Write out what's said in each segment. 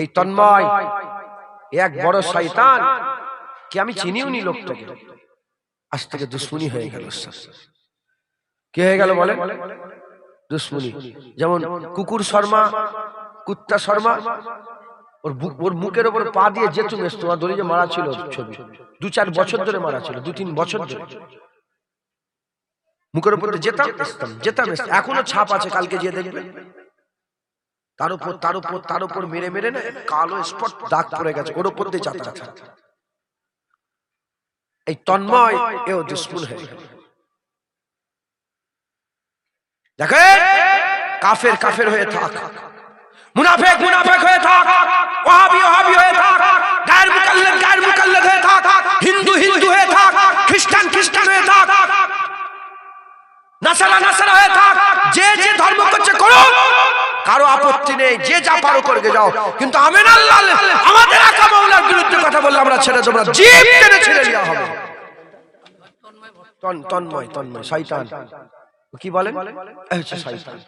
এই তন্ময়, এক বড় শয়তান, কি আমি চিনিও নি লোকটাকে। আজ থেকে দুশ্মনী হয়ে গেল কি হয়ে গেল বলে দুশ্মনী। যেমন কুকুর শর্মা, কুত্তা শর্মা, ওর বুক ওর মুখের ওপর পা দিয়ে যেতু মেস তোমার ধরে যে মারা ছিল ছবি। দু চার বছর ধরে মারা ছিল, দু তিন বছর ধরে। মুখের উপর যেতাম যেতাম এখনও ছাপ আছে, কালকে যে দেখবে। তার উপর তার উপর তার উপর মেরে মেরে না কালো স্পট দাগ পড়ে গেছে, ওর উপর দিয়ে যাতায়াত এই তন্ময়, এও দুশ্মন হয়ে দেখেন কাফের কাফের হয়ে থাক। মুনাফেক মুনাফেক হয়ে থাক। ওহাবি ওহাবি হয়ে থাক। গায়ের মুকাল্লেদ গায়ের মুকাল্লেদ হয়ে থাক। হিন্দু হিন্দু হয়ে থাক। খ্রিস্টান খ্রিস্টান হয়ে থাক। নাসারা নাসারা হয়ে থাক। যে যে ধর্ম করছে করো কারও আপত্তি নেই যে যা পারো করে যাও। কিন্তু আমেন আল্লাহ আমাদের আকা মাওলার বিরুদ্ধে কথা বললে আমরা ছেড়ে দেবো না। জিপ টেনে ছেড়ে দেওয়া হবে। তন- তন্ময় তন্ময় শয়তান। কি বলেন? এই হচ্ছে শয়তান।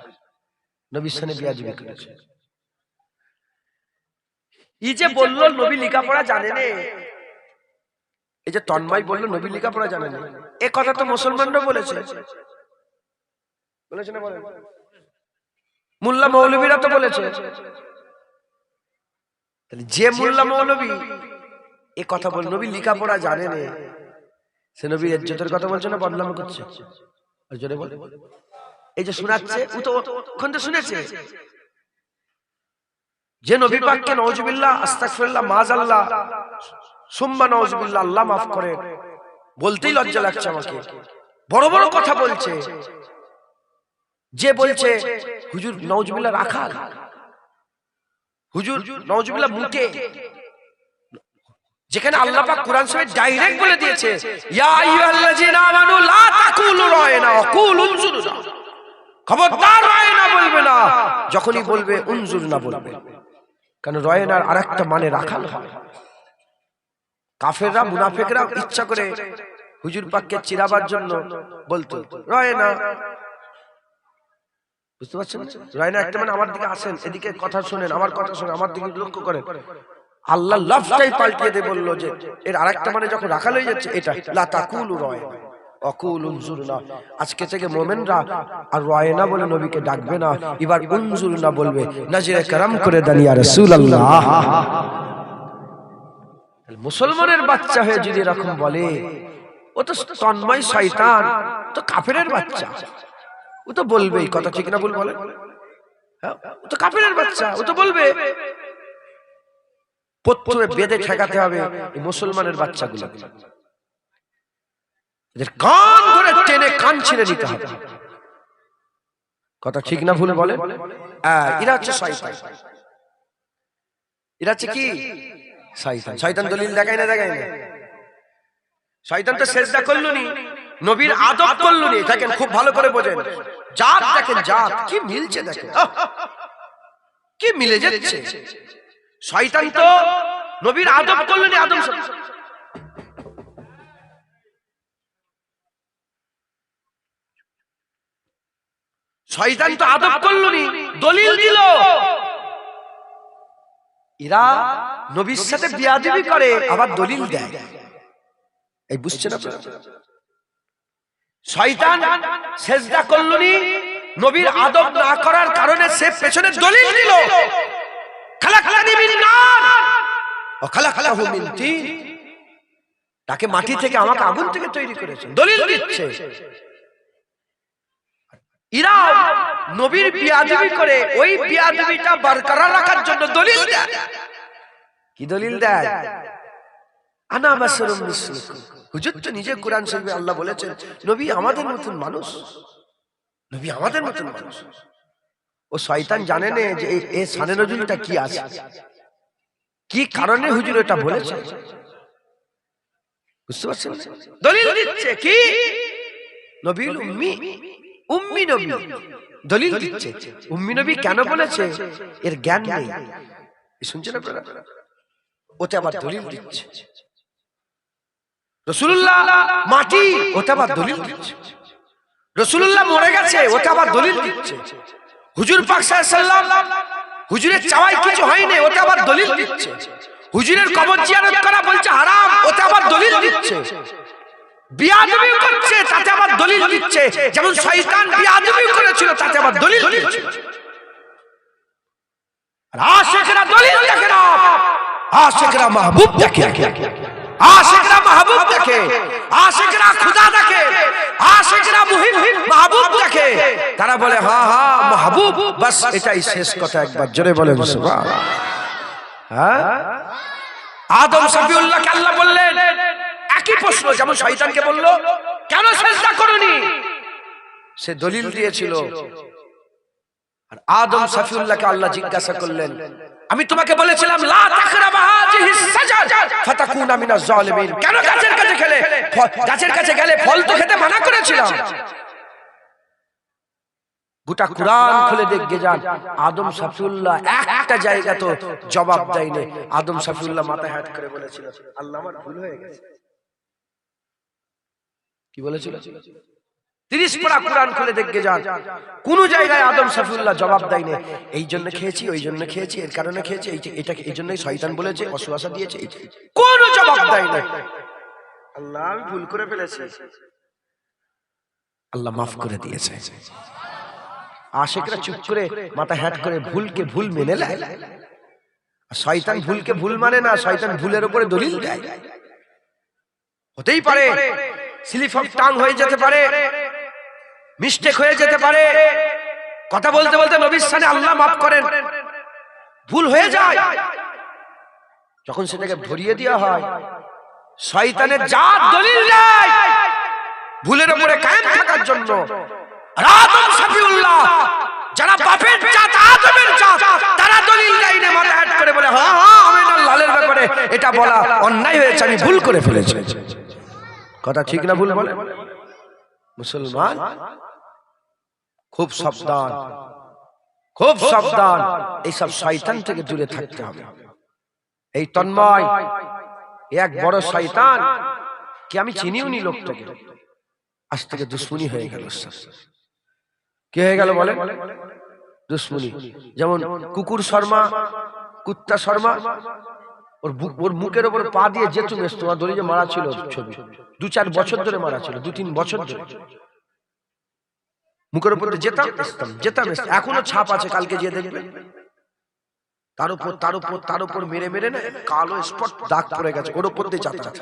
নবীর সামনে বিয়াজিবি করেছে ই যে বলল নবী লেখাপড়া জানে নে। এই যে তন্ময় বলল নবী লেখাপড়া জানে না। এ কথা তো মুসলমানরা বলেছে। বলেছে না বলেন? মুল্লা মৌলবীরা তো বলেছে। যে মুল্লা মৌলবী এ কথা বল নবী লেখাপড়া জানে নে। সে নবীর ইজ্জতের কথা বলছে না বদনাম করছে। আর জোরে বল। এই যে শোনাচ্ছে ও তো ওখান তো শুনেছে। যে নবী পাককে নওজুবিল্লাহ আস্তাগফিরুল্লাহ মাযাল্লাহ সুম্মা নওজুবিল্লাহ আল্লাহ মাফ করে। বলতেই লজ্জা লাগছে আমাকে। বড় বড় কথা বলছে। যে বলছে হুজুর নওজুবিল্লাহ রাখাল। হুজুর নওজুবিল্লাহ মুটে যেখানে আল্লাহ পাক কোরআন শরীফে ডাইরেক্ট বলে দিয়েছে ইয়া আইয়ুহাল্লাযিনা আমানু লা তাকুলু রায়না কুলু উনজুরনা। খবরদার রায়না বলবে না যখনই বলবে উনজুরনা বলবে। কারণ রয়নার আরেকটা মানে রাখাল হয়। কাফেররা মুনাফিকরা ইচ্ছা করে হুজুর পাককে চিরাবার জন্য বলতো রয়না বুঝতে পারছেন? রয়না একটা মানে আমার দিকে আসেন এদিকে কথা শুনেন আমার কথা শুনেন আমার দিকে লক্ষ্য করেন। আল্লাহ লাফটাই পাল্টিয়ে দিয়ে বলল যে এর আরেকটা মানে যখন রাখাল হয়ে যাচ্ছে এটা লা তাকুলু রয় অকুল উনজুরনা আজকে থেকে মোমেনরা আর রয়না বলে নবীকে ডাকবে না এবার উনজুরনা বলবে নাজিরে কারাম করে দেন ইয়া রাসূলুল্লাহ। মুসলমানের বাচ্চা হয়ে যদি এরকম বলে ও তো তন্ময় শয়তান তো কাফেরের বাচ্চা। ও তো বলবেই কথা ঠিক না ভুল বলে। হ্যাঁ, ও তো কাফেরের বাচ্চা ও তো বলবে। প্রথমে বেঁধে ঠেকাতে হবে এই মুসলমানের বাচ্চাগুলো এদের কান ধরে টেনে কান ছিঁড়ে নিতে হবে। কথা ঠিক না ভুল বলে? হ্যাঁ, এরা হচ্ছে শয়তান। এরা হচ্ছে কি? শয়তান। শয়তান দলিল দেখায় না দেখায় না। শয়তান তো সেজদা করল নি। নবীর আদব করল নি দেখেন খুব ভালো করে বোঝেন। জাত দেখেন জাত। কি মিলছে দেখেন? কি মিলে যাচ্ছে? শয়তান তো নবীর আদব করল নি আদম শয়তান তো আদব করল নি দলিল দিল। এরা নবীর সাথে বিয়াদবি করে আবার দলিল দেয়। এই বুঝছেন আপনারা। শয়তান সেজদা করল নবীর আদব না করার কারণে সে পেছনে দলিল দিল। তাকে মাটি থেকে আমাকে আগুন থেকে তৈরি করেছেন দলিল দিচ্ছে। ইরা নবীর বিয়াদবি করে ওই বিয়াদবিটা বরকরার রাখার জন্য দলিল দেয়। কি দলিল দেয়? আনা বাসরুম মিসলুকুম। হুজুর তো নিজে কোরআন শরীফে আল্লাহ বলেছেন নবী আমাদের মতন মানুষ। নবী আমাদের মতন মানুষ। ও শয়তান জানে না যে এই- সানে নজরুলটা কি আছে? কি কারণে হুজুর এটা বলেছে? বুঝতে পারছেন দলিল দিচ্ছে কি? নবী উম্মি। উম্মি। নবী। দলিল দিচ্ছে। উম্মি নবী কেন বলেছে? এর জ্ঞান নেই। শুনছেন আপনারা? ওতে আবার দলিল দিচ্ছে। রসুল্লাহ মাটি ওতে আবার দলিল দিচ্ছে। রসুল্লাহ মরে গেছে ওতে আবার দলিল দিচ্ছে। হুজুর হুজুরের চাওয়াই কিছু হয়নি ওতে আবার দলিল দিচ্ছে। হুজুরের কবর করা বলছে হারাম ওতে আবার দলিল দিচ্ছে। বিয়াদবি করছে, তাতে আবার দলিল দিচ্ছে। যেমন শয়তান বিয়াদবি করেছিল, তাতে আবার দলিল দিচ্ছে। দলিল দেখে না মাহবুব দেখে। মাহবুব দেখে আশেকরা খুদা দেখে আশেকরা মুহিব মাহবুব দেখে। তারা বলে হ্যাঁ হ্যাঁ মাহবুব বাস এটাই শেষ কথা একবার। জোরে বলেন সুবহানাল্লাহ। হ্যাঁ? আদম সাফিউল্লাহকে আল্লাহ বললেন একই প্রশ্ন যেমন শয়তানকে বলল কেন সেজদা করনি? সে দলিল দিয়েছিল। আর আদম সাফিউল্লাহকে আল্লাহ জিজ্ঞাসা করলেন আমি তোমাকে বলেছিলাম লা তাকরাবা হাযিহিস সাজার ফাতাকুনা জালিমিন। কেন গাছের কাছে ফ- গাছের কাছে গেলে ফল তো খেতে মানা করেছিলাম। গোটা কোরআন খুলে দেখে যান। আদম সাফিউল্লাহ একটা জায়গা তো জবাব দেয়নি। আদম সাফিউল্লাহ মাথায় হাত করে বলেছিল, আল্লাহ আমার ভুল হয়ে গেছে। কি বলেছিল? তিরিশ পড়া কোরআন খুলে দেখে যান। কোন জায়গায় আদম সাফিউল্লাহ জবাব দেয়নি। এই জন্য খেয়েছি ওই জন্য খেয়েছি এর কারণে খেয়েছি এই যে- এটা এই জন্যই শয়তান বলেছে অশুয়াশা দিয়েছে কোন জবাব দেয়নি। আল্লাহ আমি ভুল করে ফেলেছি। আল্লাহ মাফ করে দিয়েছে। আশেকরা চুপ করে মাথা হ্যাট করে ভুলকে ভুল মেনে নেয়। আর শয়তান ভুলকে ভুল মানে না শয়তান ভুলের উপরে দলিল দেয়। হতেই পারে স্লিপ অফ টাং হয়ে যেতে পারে মিস্টেক হয়ে যেতে পারে। কথা বলতে বলতে নবীর সামনে আল্লাহ মাফ করেন। ভুল হয়ে যায়। যখন সেটাকে ধরিয়ে দেওয়া হয়, শয়তানের যা দলিল নাই ভুলের উপরে কায়েম থাকার জন্য। আদম শফিউল্লাহ যারা বাপের জাত, আদমের জাত, তারা দলিল দেয় না, মাথা হাত করে বলে হ্যাঁ হ্যাঁ আমি না, লালের ব্যাপারে এটা বলা অন্যায় হয়েছে, আমি ভুল করে ফেলেছি। কথা ঠিক না, ভুল বলে। মুসলমান খুব সাবধান। খুব সাবধান। এইসব শয়তান থেকে দূরে থাকতে হবে। এই তন্ময় এক বড় শয়তান কি আমি চিনিও নি লোকটাকে? আজ থেকে দুশ্মনী হয়ে গেল। কি হয়ে গেল বলে দুশ্মনী। যেমন কুকুর শর্মা কুত্তা শর্মা ওর বুক ওর মুখের ওপর পা দিয়ে যেতুম তোমার দড়ি যে মারা ছিল ছবি। দু চার বছর ধরে মারা ছিল দু তিন বছর ধরে। মুখের উপর যেতাম আসতাম, যেতাম এখনও ছাপ আছে কালকে যে দেখবে। তার উপর তার উপর তার উপর মেরে মেরে না কালো স্পট দাগ পড়ে গেছে। ওর উপর দিয়ে যাতায়াত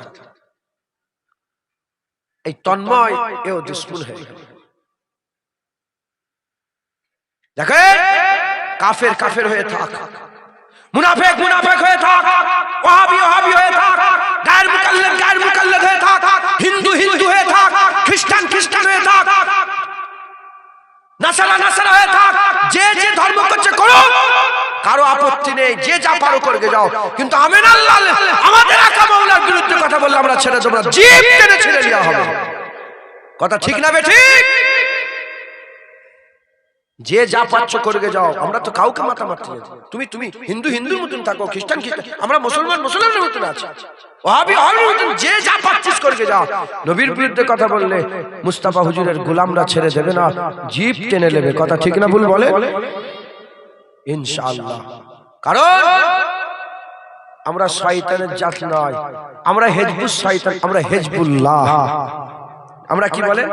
এই তন্ময় এও দুশ্মন হয়ে দেখেন কাফের কাফের হয়ে থাক। মুনাফেক মুনাফেক হয়ে থাক। ওহাবি ওহাবি হয়ে থাক। গায়ের মুকাল্লেদ গায়ের মুকাল্লেদ হয়ে থাক। হিন্দু হিন্দু হয়ে থাক। নাসারা নাসারা হয়ে থাক। যে যে ধর্ম করছে করো। কারও আপত্তি নেই, যে যা পারো করে যাও। কিন্তু আমেন আল্লাহ, আমাদের আকা মাওলার বিরুদ্ধে কথা বললে আমরা ছেড়ে দেবো জীব টেনে ছেড়ে দেওয়া হবে। কথা ঠিক না বে ঠিক? যে যা পাচ্ছ করবে যাও। আমরা তো কাউকে মাথা মারতে তুমি তুমি হিন্দু হিন্দুর মতন থাকো খ্রিস্টান খ্রিস্টান। আমরা মুসলমান মুসলমানের মতন আছি। ওহাবি ওহাবির মতন যে যা পাচ্ছিস করবে যাও। নবীর বিরুদ্ধে কথা বললে মুস্তাফা হুজুরের গোলামরা ছেড়ে দেবে না। জিপ টেনে নেবে। কথা ঠিক না ভুল বলে? ইনশাআল্লাহ। কারণ আমরা শয়তানের জাত নয়। আমরা শয়তান আমরা হেজবুল্লাহ। আমরা কি বলে?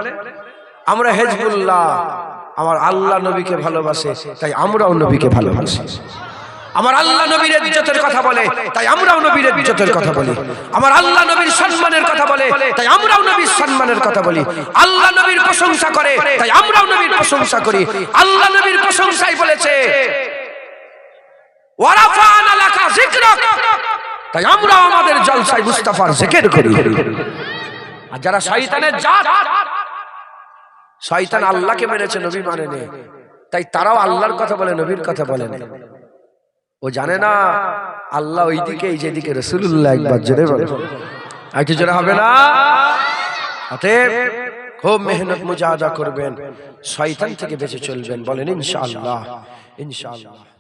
আমরা হেজবুল্লাহ। আমার আল্লাহ নবীকে ভালোবাসে তাই আমরাও নবীকে ভালোবাসি। আমার আল্লাহ নবীর ইজ্জতের কথা বলে তাই আমরাও নবীর ইজ্জতের কথা বলি। আমার আল্লাহ নবীর সম্মানের কথা বলে তাই আমরাও নবীর সম্মানের কথা বলি। আল্লাহ নবীর প্রশংসা করে তাই আমরাও নবীর প্রশংসা করি। আল্লাহ নবীর প্রশংসাই বলেছে ওয়ারাফানা লাকা যিকরাক তাই আমরা আমাদের জলসায় মুস্তাফার জিকির করি। আর যারা শয়তানের জাত শয়তান আল্লাহকে মেরেছে নবী মানেনি। তাই তারাও আল্লাহর কথা বলে নবীর কথা বলে না ও জানে না আল্লাহ ওইদিকে এই যেদিকে রসুল্লাহ একবার জোরে বলে। আর কি জোরে হবে না? অতএব খুব মেহনত মুজাহাদা করবেন শয়তান থেকে বেঁচে চলবেন বলেন ইনশাআল্লাহ। ইনশাআল্লাহ।